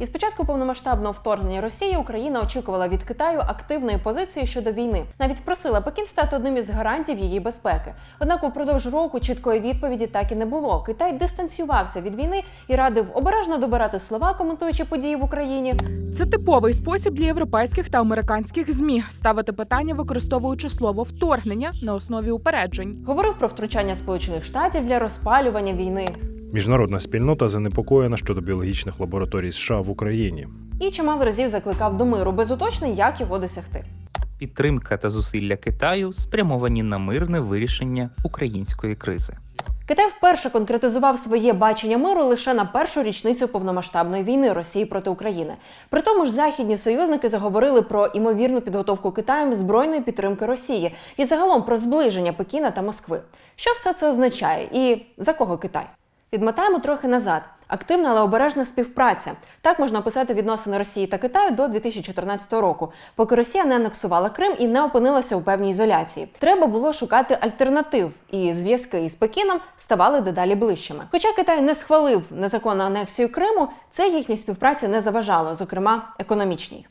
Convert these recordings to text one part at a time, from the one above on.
І спочатку повномасштабного вторгнення Росії Україна очікувала від Китаю активної позиції щодо війни. Навіть просила Пекін стати одним із гарантів її безпеки. Однак упродовж року чіткої відповіді так і не було. Китай дистанціювався від війни і радив обережно добирати слова, коментуючи події в Україні. Це типовий спосіб для європейських та американських змі ставити питання, використовуючи слово вторгнення на основі упереджень. Говорив про втручання Сполучених Штатів для розпалювання війни. Міжнародна спільнота занепокоєна щодо біологічних лабораторій США в Україні. І чимало разів закликав до миру без уточнень, як його досягти. Підтримка та зусилля Китаю спрямовані на мирне вирішення української кризи. Китай вперше конкретизував своє бачення миру лише на першу річницю повномасштабної війни Росії проти України. При тому ж західні союзники заговорили про імовірну підготовку Китаєм збройної підтримки Росії і загалом про зближення Пекіна та Москви. Що все це означає і за кого Китай? Відмотаємо трохи назад. Активна, але обережна співпраця. Так можна описати відносини Росії та Китаю до 2014 року, поки Росія не анексувала Крим і не опинилася у певній ізоляції. Треба було шукати альтернатив, і зв'язки із Пекіном ставали дедалі ближчими. Хоча Китай не схвалив незаконну анексію Криму, це їхній співпраці не заважало, зокрема економічній.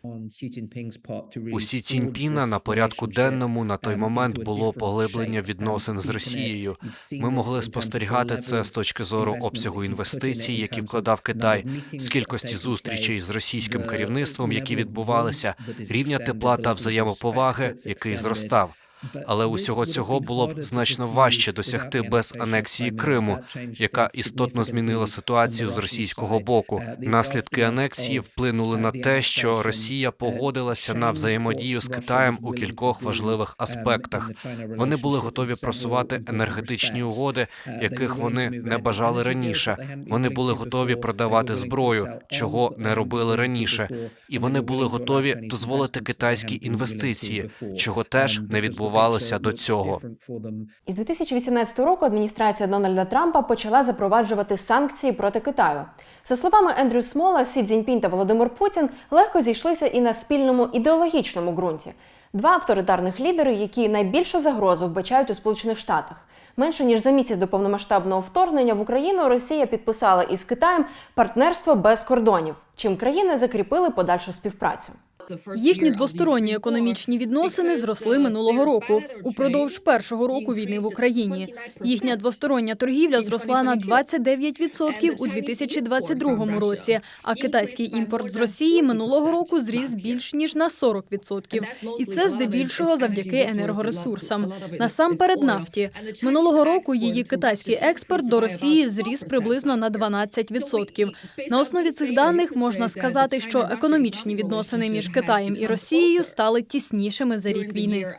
У Сі Ціньпіна на порядку денному на той момент було поглиблення відносин з Росією. Ми могли спостерігати це з точки зору обсягу інвестицій, які вкладав Китай, з кількості зустрічей з російським керівництвом, які відбувалися, рівня тепла та взаємоповаги, який зростав. Але усього цього було б значно важче досягти без анексії Криму, яка істотно змінила ситуацію з російського боку. Наслідки анексії вплинули на те, що Росія погодилася на взаємодію з Китаєм у кількох важливих аспектах. Вони були готові просувати енергетичні угоди, яких вони не бажали раніше. Вони були готові продавати зброю, чого не робили раніше, і вони були готові дозволити китайські інвестиції, чого теж не відбувалося до цього. Із 2018 року адміністрація Дональда Трампа почала запроваджувати санкції проти Китаю. За словами Ендрю Смола, Сі Цзіньпінь та Володимир Путін легко зійшлися і на спільному ідеологічному ґрунті. Два авторитарних лідери, які найбільшу загрозу вбачають у Сполучених Штатах. Менше ніж за місяць до повномасштабного вторгнення в Україну Росія підписала із Китаєм партнерство без кордонів, чим країни закріпили подальшу співпрацю. Їхні двосторонні економічні відносини зросли минулого року упродовж першого року війни в Україні. Їхня двостороння торгівля зросла на 29% у 2022 році. А китайський імпорт з Росії минулого року зріс більш ніж на 40%. І це здебільшого завдяки енергоресурсам. Насамперед нафті минулого року її китайський експорт до Росії зріс приблизно на 12%. На основі цих даних можна сказати, що економічні відносини між Китаєм і Росією стали тіснішими за рік війни.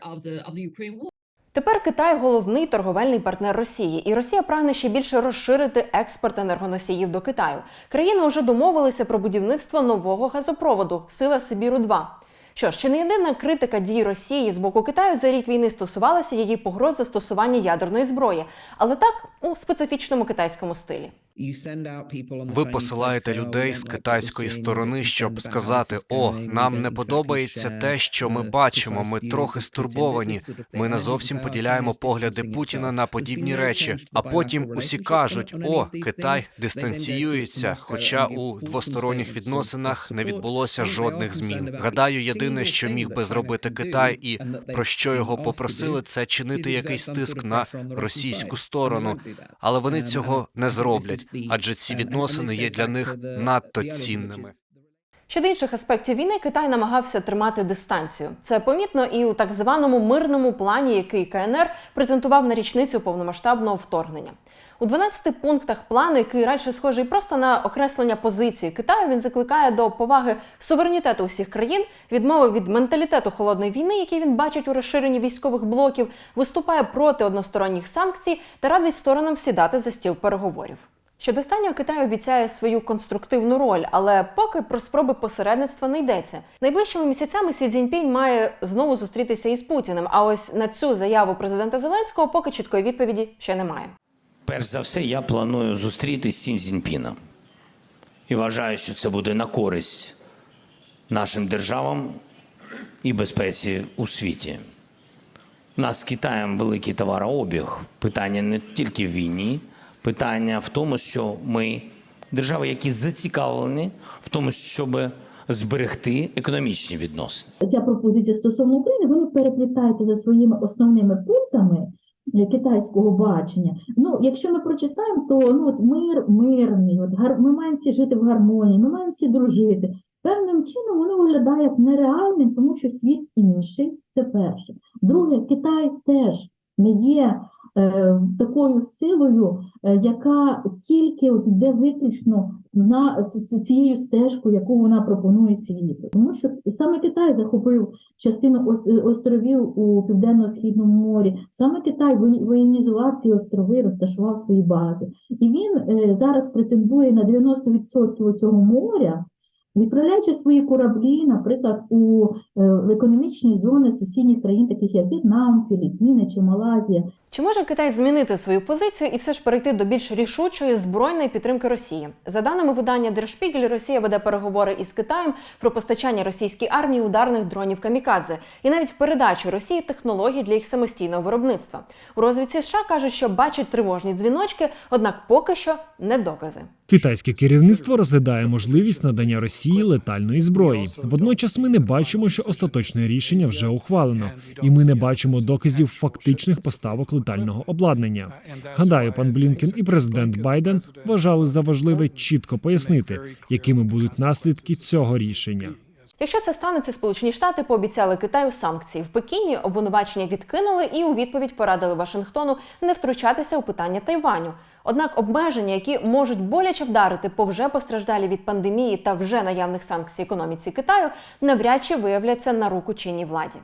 Тепер Китай головний торговельний партнер Росії, і Росія прагне ще більше розширити експорт енергоносіїв до Китаю. Країни вже домовилися про будівництво нового газопроводу Сила Сибіру 2 Що ж, чи не єдина критика дій Росії з боку Китаю за рік війни стосувалася її погроз застосування ядерної зброї, але так у специфічному китайському стилі. Ви посилаєте людей з китайської сторони, щоб сказати: о, нам не подобається те, що ми бачимо. Ми трохи стурбовані. Ми не зовсім поділяємо погляди Путіна на подібні речі. А потім усі кажуть: о, Китай дистанціюється. Хоча у двосторонніх відносинах не відбулося жодних змін. Гадаю, єдине, що міг би зробити Китай, і про що його попросили, це чинити якийсь тиск на російську сторону, але вони цього не зроблять адже ці відносини є для них надто цінними. Щодо інших аспектів війни, Китай намагався тримати дистанцію. Це помітно і у так званому мирному плані, який КНР презентував на річницю повномасштабного вторгнення. У 12 пунктах плану, який радше схожий просто на окреслення позиції Китаю, він закликає до поваги суверенітету усіх країн, відмови від менталітету холодної війни, який він бачить у розширенні військових блоків, виступає проти односторонніх санкцій та радить сторонам сідати за стіл переговорів. Щодо останнього Китай обіцяє свою конструктивну роль, але поки про спроби посередництва не йдеться. Найближчими місяцями Сі Цзіньпінь має знову зустрітися із Путіним. А ось на цю заяву президента Зеленського поки чіткої відповіді ще немає. Перш за все, я планую зустрітися з Сін Цзіньпіном. І вважаю, що це буде на користь нашим державам і безпеці у світі. У нас з Китаєм великий товарообіг. Питання не тільки в війні, питання в тому, що ми держави, які зацікавлені в тому, щоб зберегти економічні відносини. ця пропозиція стосовно України, вони переплітаються за своїми основними пунктами е, китайського бачення. Ну, якщо ми прочитаємо, то ну, от мир мирний, от гар... ми маємо всі жити в гармонії, ми маємо всі дружити. Певним чином воно виглядає нереальним, тому що світ інший, це перше. Друге, Китай теж не є такою силою, е, яка тільки от йде виключно на цією стежкою, яку вона пропонує світу. Тому що саме Китай захопив частину ос- островів у південно-східному морі. Саме Китай воєнізував ці острови, розташував свої бази. І він е, зараз претендує на 90% цього моря. Відправляючи свої кораблі, наприклад, у е, економічні зони сусідніх країн, таких як В'єтнам, Філіппіни чи Малайзія, Чи може Китай змінити свою позицію і все ж перейти до більш рішучої збройної підтримки Росії? За даними видання Spiegel, Росія веде переговори із Китаєм про постачання російській армії ударних дронів камікадзе і навіть передачу Росії технологій для їх самостійного виробництва. У розвідці США кажуть, що бачать тривожні дзвіночки, однак поки що не докази. Китайське керівництво розглядає можливість надання Росії летальної зброї. Водночас ми не бачимо, що остаточне рішення вже ухвалено, і ми не бачимо доказів фактичних поставок летального обладнання. Гадаю, пан Блінкен і президент Байден вважали за важливе чітко пояснити, якими будуть наслідки цього рішення. Якщо це станеться, Сполучені Штати пообіцяли Китаю санкції в Пекіні. Обвинувачення відкинули і у відповідь порадили Вашингтону не втручатися у питання Тайваню. Однак обмеження, які можуть боляче вдарити по вже постраждалі від пандемії та вже наявних санкцій економіці Китаю, навряд чи виявляться на руку чинній владі.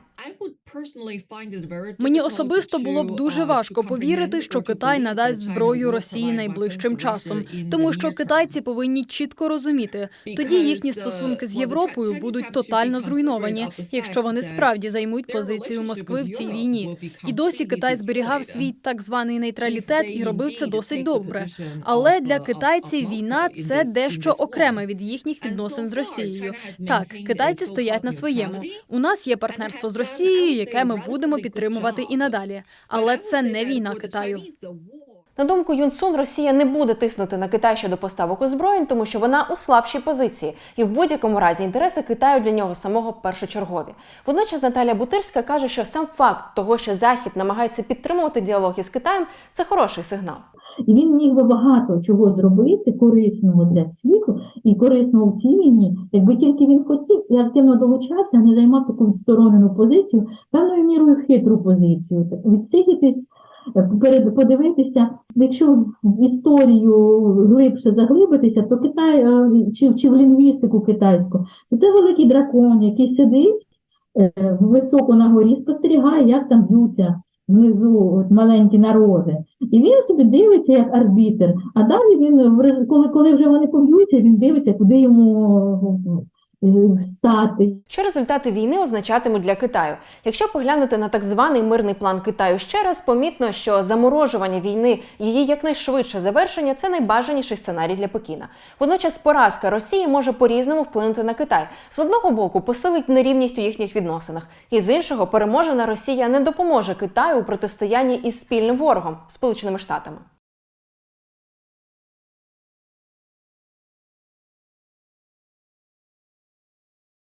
Мені особисто було б дуже важко повірити, що Китай надасть зброю Росії найближчим часом, тому що китайці повинні чітко розуміти, тоді їхні стосунки з Європою будуть тотально зруйновані, якщо вони справді займуть позицію Москви в цій війні. І досі Китай зберігав свій так званий нейтралітет і робив це досить добре. Але для китайців війна це дещо окреме від їхніх відносин з Росією. Так, китайці стоять на своєму. У нас є партнерство з Росією, яке ми будемо підтримувати і надалі. Але це не війна Китаю. На думку Юн Сун, Росія не буде тиснути на Китай щодо поставок озброєнь, тому що вона у слабшій позиції, і в будь-якому разі інтереси Китаю для нього самого першочергові. Водночас Наталія Бутирська каже, що сам факт того, що Захід намагається підтримувати діалог із Китаєм, це хороший сигнал. І він міг би багато чого зробити корисного для світу і корисного в цій війні, якби тільки він хотів і активно долучався, а не займав таку відсторонену позицію, певною мірою хитру позицію, відсидітись. Подивитися, якщо в історію глибше заглибитися, то Китай е, чи, чи в лінгвістику китайську, то це великий дракон, який сидить е, високо на горі, спостерігає, як там б'ються внизу от, маленькі народи. І він собі дивиться як арбітр. А далі він, коли, коли вже вони поб'ються, він дивиться, куди йому стати. Що результати війни означатимуть для Китаю? Якщо поглянути на так званий мирний план Китаю ще раз, помітно, що заморожування війни, її якнайшвидше завершення це найбажаніший сценарій для Пекіна. Водночас поразка Росії може по-різному вплинути на Китай. З одного боку, посилить нерівність у їхніх відносинах, і з іншого, переможена Росія не допоможе Китаю у протистоянні із спільним ворогом Сполученими Штатами.